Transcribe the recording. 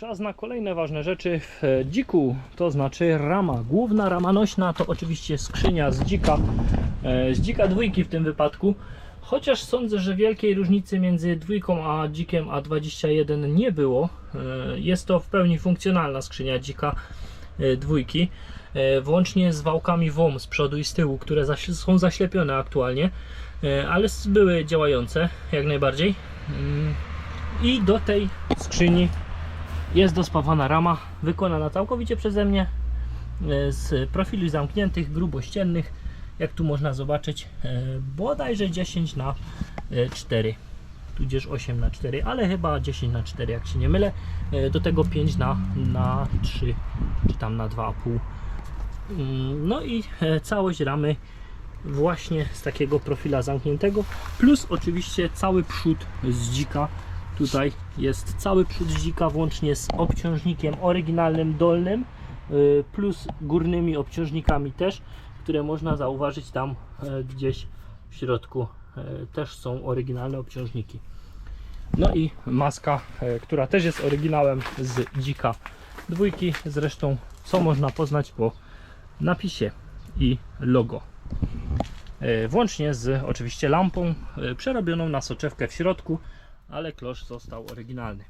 Czas na kolejne ważne rzeczy w e, dziku, to znaczy rama. Główna rama nośna to oczywiście skrzynia z dzika, e, z dzika dwójki w tym wypadku. Chociaż sądzę, że wielkiej różnicy między dwójką a dzikiem A21 nie było. E, Jest to w pełni funkcjonalna skrzynia dzika dwójki, włącznie z wałkami WOM z przodu i z tyłu, które są zaślepione aktualnie, ale były działające jak najbardziej. Mm, I do tej skrzyni jest dospawana rama, wykonana całkowicie przeze mnie e, z profili zamkniętych, grubościennych, jak tu można zobaczyć, e, bodajże 10 na e, 4 tudzież 8 na 4, ale chyba 10 na 4 jak się nie mylę. E, Do tego 5 na, na 3 czy tam na 2,5. Mm, No i e, całość ramy właśnie z takiego profila zamkniętego, plus oczywiście cały przód z dzika. Tutaj jest cały przód dzika włącznie z obciążnikiem oryginalnym dolnym, y, plus górnymi obciążnikami też, które można zauważyć tam e, gdzieś w środku e, też są oryginalne obciążniki. No i maska, e, która też jest oryginałem z dzika dwójki, zresztą co można poznać po napisie i logo. Włącznie z oczywiście lampą przerobioną na soczewkę w środku, ale klosz został oryginalny.